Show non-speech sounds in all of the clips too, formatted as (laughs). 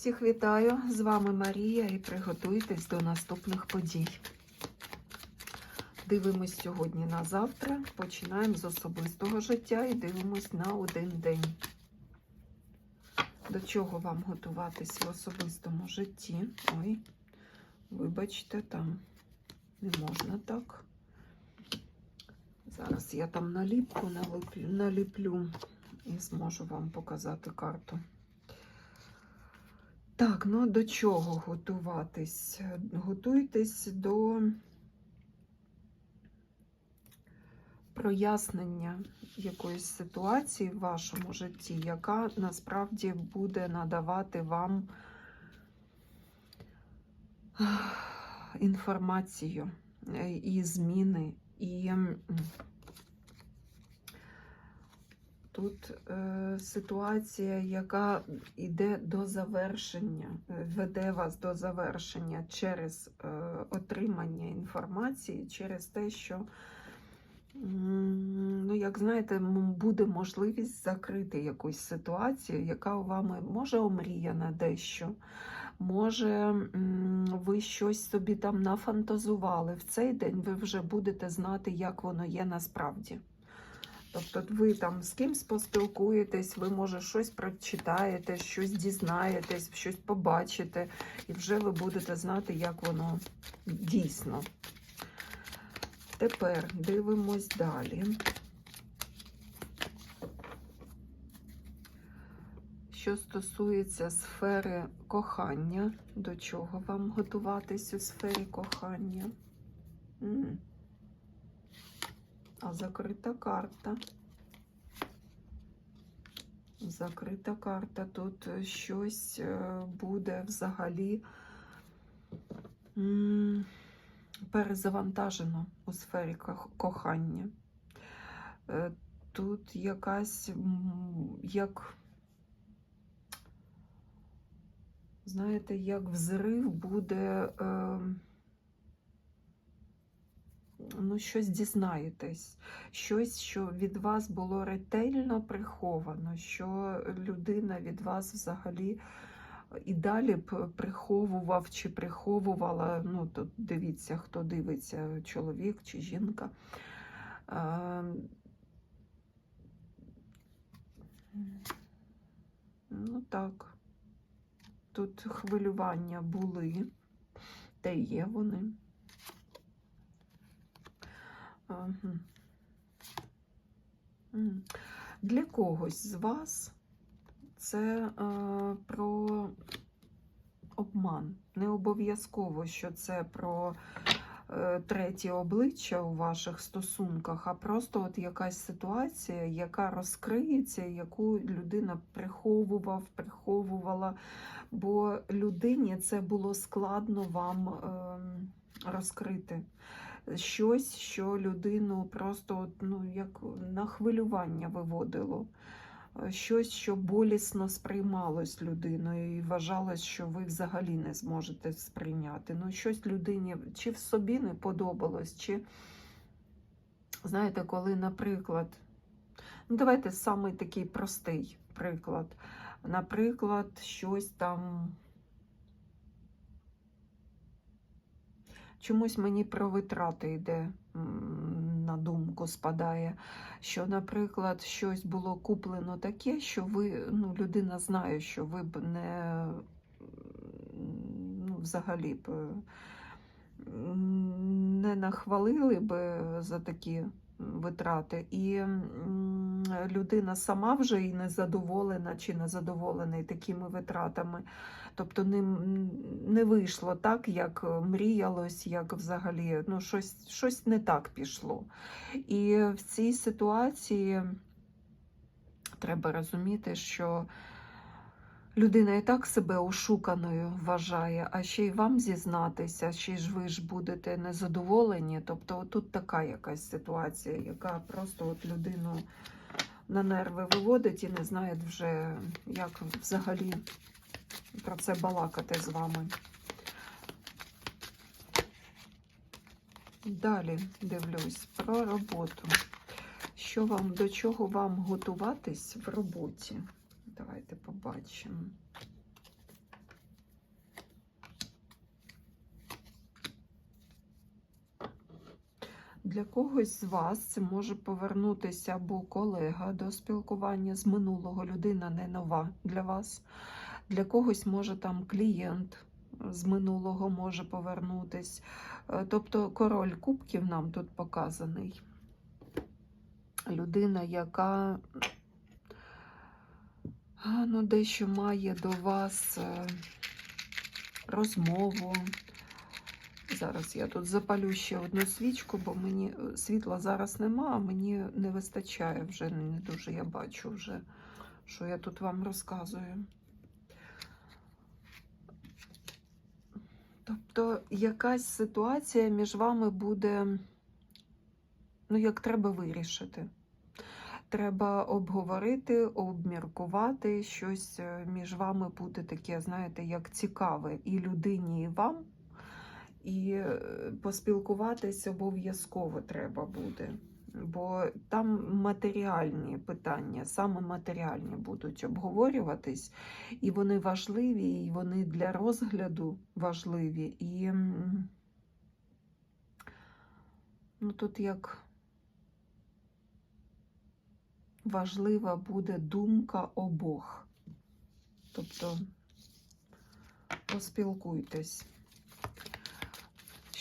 Всіх вітаю! З вами Марія і приготуйтесь до наступних подій. Дивимось сьогодні на завтра. Починаємо з особистого життя і дивимось на один день. До чого вам готуватись в особистому житті? Ой, вибачте, там не можна так. Зараз я там наліпку наліплю, і зможу вам показати карту. Так, ну до чого готуватись? Готуйтесь до прояснення якоїсь ситуації в вашому житті, яка насправді буде надавати вам інформацію е, і зміни, і Тут е, ситуація, яка йде до завершення, е, веде вас до завершення через е, отримання інформації, через те, що, ну, як знаєте, буде можливість закрити якусь ситуацію, яка у вами може омріяна дещо. Може, ви щось собі там нафантазували. В цей день ви вже будете знати, як воно є насправді. Тобто ви там з кимсь поспілкуєтесь, ви, може, щось прочитаєте, щось дізнаєтесь, щось побачите, і вже ви будете знати, як воно дійсно. Тепер дивимось далі. Що стосується сфери кохання, до чого вам готуватись у сфері кохання? М. А закрита карта. Закрита карта. Тут щось е, буде взагалі перезавантажено у сфері кохання. Е, Тут якась як, знаєте, як взрив буде. Е, ну, щось дізнаєтесь, щось, що від вас було ретельно приховано, що людина від вас взагалі і далі б приховував чи приховувала. Ну, тут дивіться, хто дивиться, чоловік чи жінка. Е, Ну так, тут хвилювання були, та є вони. Для когось з вас це е, про обман. Не обов'язково, що це про е, третє обличчя у ваших стосунках, а просто от якась ситуація, яка розкриється, яку людина приховував, приховувала, бо людині це було складно вам ем, розкрити щось, що людину просто ну, як на хвилювання виводило. Е, Щось, що болісно сприймалось людиною і вважалось, що ви взагалі не зможете сприйняти. Ну, щось людині чи в собі не подобалось, чи, знаєте, коли, наприклад, ну давайте самий такий простий приклад. Наприклад, щось там Чомусь мені про витрати йде на думку, спадає, що, наприклад, щось було куплено таке, що ви, ну, людина знає, що ви б не ну, взагалі б не нахвалили б за такі витрати, і людина сама вже і не задоволена чи не задоволений такими витратами. Тобто не, не вийшло так, як мріялось, як взагалі ну, щось, щось не так пішло. І в цій ситуації треба розуміти, що людина і так себе ошуканою вважає, а ще й вам зізнатися, ще ж ви ж будете незадоволені. Тобто тут така якась ситуація, яка просто от людину на нерви виводить і не знають вже, як взагалі про це балакати з вами. Далі дивлюсь про роботу. Що вам, до чого вам готуватись в роботі? Давайте побачимо. Для когось з вас це може повернутися або колега до спілкування з минулого, людина не нова для вас. Для когось може там клієнт з минулого може повернутись. Е, Тобто король кубків нам тут показаний. Людина, яка ну, дещо має до вас е, розмову. Зараз я тут запалю ще одну свічку, бо мені е, світла зараз нема, а мені не вистачає вже не дуже я бачу вже, що я тут вам розказую. Тобто якась ситуація між вами буде, ну, як треба вирішити. Треба обговорити, обміркувати щось е, між вами буде таке, знаєте, як цікаве і людині, і вам. І е, поспілкуватись обов'язково треба буде. Бо там матеріальні питання, саме матеріальні будуть обговорюватись, і вони важливі, і вони для розгляду важливі. І ну, тут як важлива буде думка обох. Тобто поспілкуйтесь.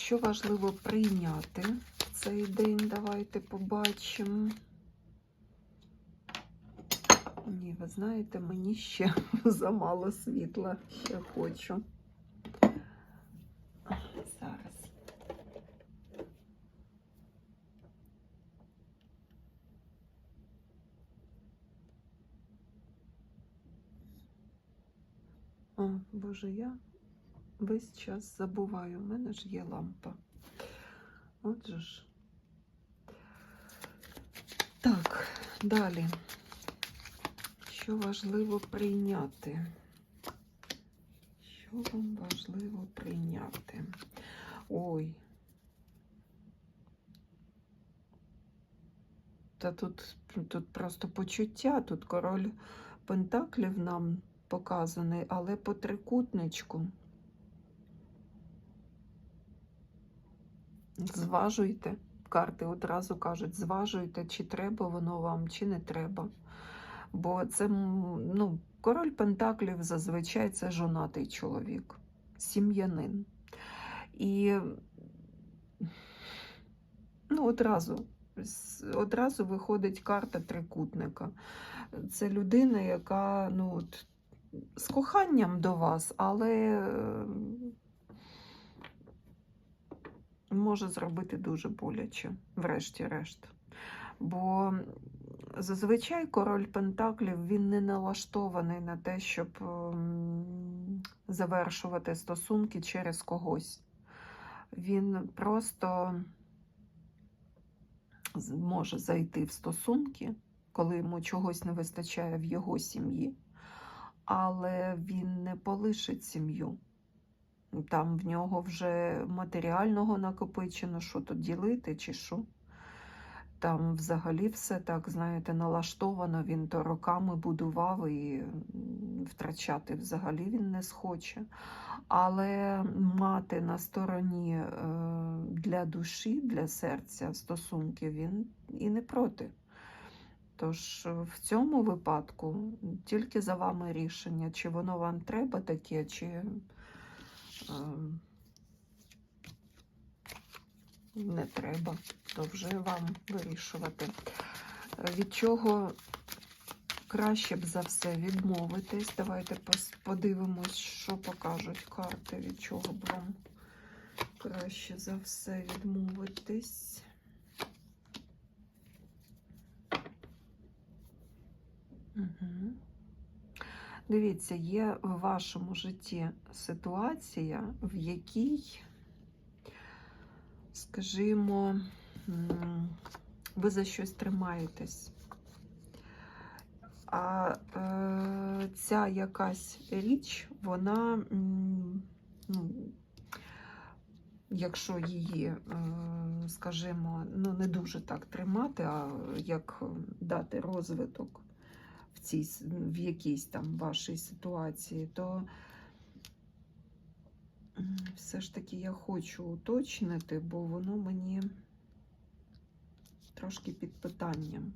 Що важливо прийняти в цей день? Давайте побачимо. Ні, ви знаєте, мені ще (laughs) замало світла, ще хочу. Зараз. О, Боже, я весь час забуваю, у мене ж є лампа. Отже ж. Так, далі. Що важливо прийняти? Що вам важливо прийняти? Ой. Та тут, тут просто почуття, тут король Пентаклів нам показаний, але по трикутничку. Зважуйте. Карти одразу кажуть, зважуйте, чи треба воно вам, чи не треба. Бо це ну, король Пентаклів зазвичай це жонатий чоловік, сім'янин. І ну, одразу, одразу виходить карта трикутника. Це людина, яка ну, от, з коханням до вас, але може зробити дуже боляче, врешті-решт. Бо зазвичай король Пентаклів він не налаштований на те, щоб ем, завершувати стосунки через когось. Він просто може зайти в стосунки, коли йому чогось не вистачає в його сім'ї, але він не полишить сім'ю. Там в нього вже матеріального накопичено, що тут ділити чи що. Там взагалі все так, знаєте, налаштовано, він то роками будував і втрачати взагалі він не схоче. Але мати на стороні е, для душі, для серця стосунки він і не проти. Тож е, в цьому випадку тільки за вами рішення, чи воно вам треба таке, чи не треба, то вже вам вирішувати. Від чого краще б за все відмовитись? Давайте подивимось, що покажуть карти, від чого б вам краще за все відмовитись. Угу. Дивіться, є в вашому житті ситуація, в якій, скажімо, ви за щось тримаєтесь. А е, ця якась річ, вона, ну, якщо її, е, скажімо, ну, не дуже так тримати, а як дати розвиток в, цій, в якійсь там вашій ситуації, то все ж таки я хочу уточнити, бо воно мені трошки під питанням.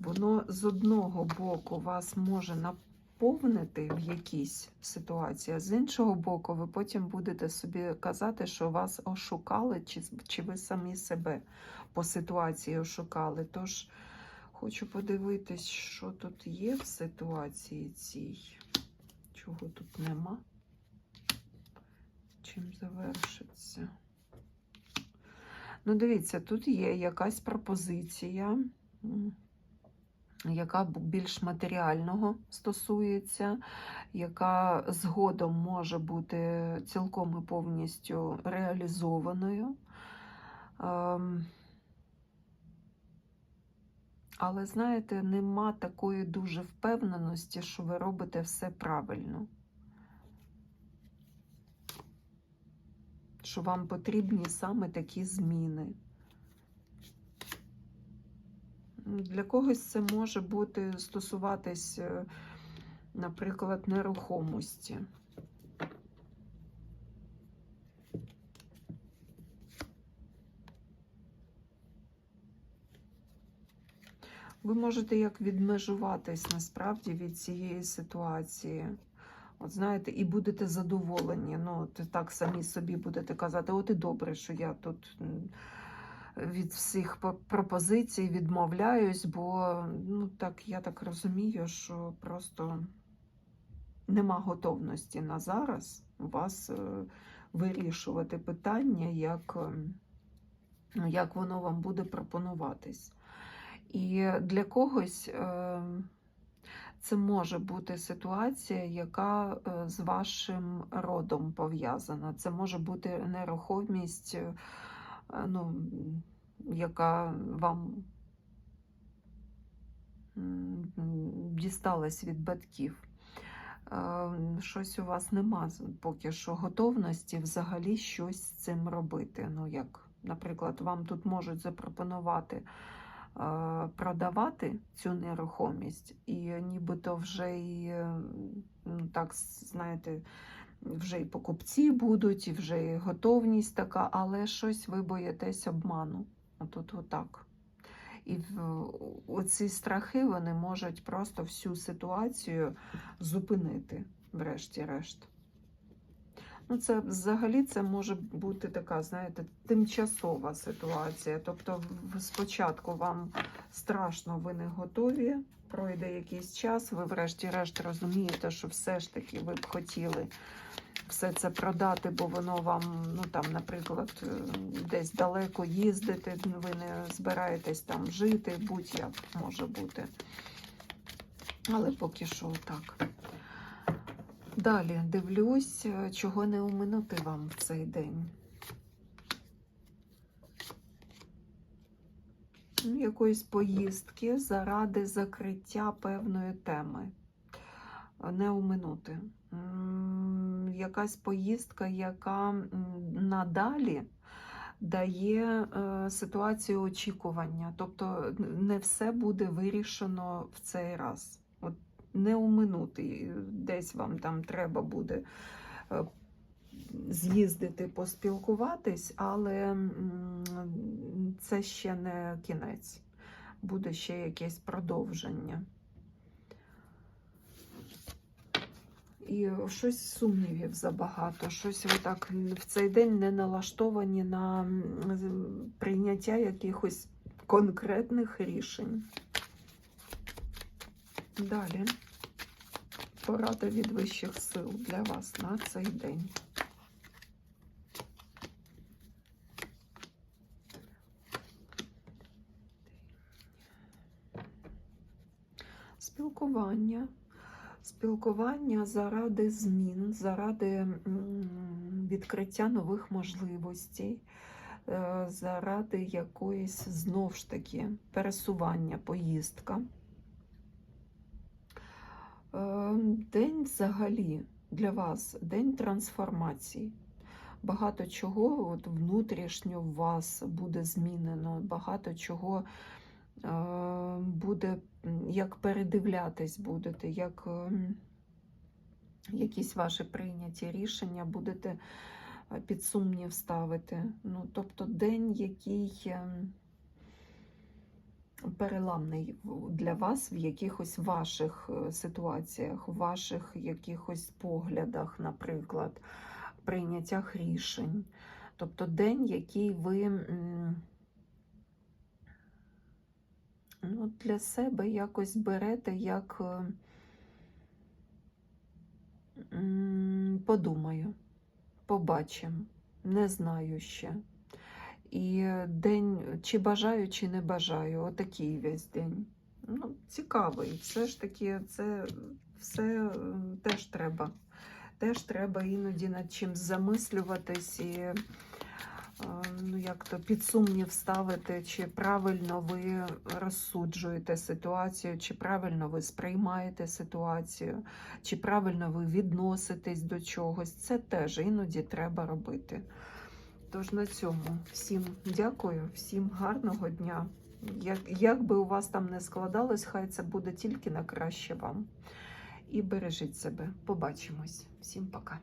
Воно з одного боку вас може наповнити в якійсь ситуації, а з іншого боку, ви потім будете собі казати, що вас ошукали, чи, чи ви самі себе по ситуації ошукали. Тож хочу подивитись, що тут є в ситуації цій. Чого тут нема? Чим завершиться? Ну, дивіться, тут є якась пропозиція, яка більш матеріального стосується, яка згодом може бути цілком і повністю реалізованою. Але, знаєте, нема такої дуже впевненості, що ви робите все правильно. Що вам потрібні саме такі зміни. Для когось це може бути стосуватись, е, наприклад, нерухомості. Ви можете як відмежуватись насправді від цієї ситуації. От знаєте, і будете задоволені. Ну, так самі собі будете казати, от і добре, що я тут від всіх пропозицій відмовляюсь, бо ну, так, я так розумію, що просто нема готовності на зараз у вас е, вирішувати питання, як, як воно вам буде пропонуватись. І для когось е, це може бути ситуація, яка е, з вашим родом пов'язана. Це може бути нерухомість, е, ну, яка вам дісталась від батьків. Е, Щось у вас нема поки що готовності взагалі щось з цим робити. Ну, як, наприклад, вам тут можуть запропонувати продавати цю нерухомість, і нібито вже і, ну, так, знаєте, вже і покупці будуть, і вже і готовність така, але щось ви боїтесь обману. Отут отак. І оці страхи вони можуть просто всю ситуацію зупинити, врешті-решт. Ну, це взагалі це може бути така, знаєте, тимчасова ситуація. Тобто, спочатку вам страшно, ви не готові, пройде якийсь час, ви врешті-решт розумієте, що все ж таки ви б хотіли все це продати, бо воно вам, ну там, наприклад, е, десь далеко їздити, ви не збираєтесь там жити, будь-як може бути. Але поки що так. Далі дивлюсь, е, чого не оминути вам в цей день. Якоїсь поїздки заради закриття певної теми. Е, Не оминути. М, Якась поїздка, яка надалі дає е, ситуацію очікування. Тобто не все буде вирішено в цей раз. Не оминути. Десь вам там треба буде е, з'їздити, поспілкуватись, але це ще не кінець. Буде ще якесь продовження. І щось сумнівів забагато, щось ви так в цей день не налаштовані на прийняття якихось конкретних рішень. Далі порада від вищих сил для вас на цей день. Спілкування. Спілкування заради змін, заради відкриття нових можливостей, е, заради якоїсь знов ж таки пересування, поїздка. Е, День взагалі для вас день трансформації. Багато чого от внутрішньо в вас буде змінено, багато чого е, буде, як передивлятись будете, як ем, якісь ваші прийняті рішення будете е, під сумнів ставити. Ну, тобто день, який ем, переламний для вас в якихось ваших е, ситуаціях, в ваших якихось поглядах, наприклад, прийняттях рішень. Тобто день, який ви ну, для себе якось берете як е, подумаю, побачимо, не знаю ще. І день, чи бажаю, чи не бажаю, отакий весь день. Ну, цікавий. Все ж таки, це все теж треба. Теж треба іноді над чим замислюватись і ну, як то під сумнів ставити, чи правильно ви розсуджуєте ситуацію, чи правильно ви сприймаєте ситуацію, чи правильно ви відноситесь до чогось. Це теж іноді треба робити. Тож на цьому всім дякую, всім гарного дня. Як, як би у вас там не складалось, хай це буде тільки на краще вам. І бережіть себе. Побачимось. Всім пока.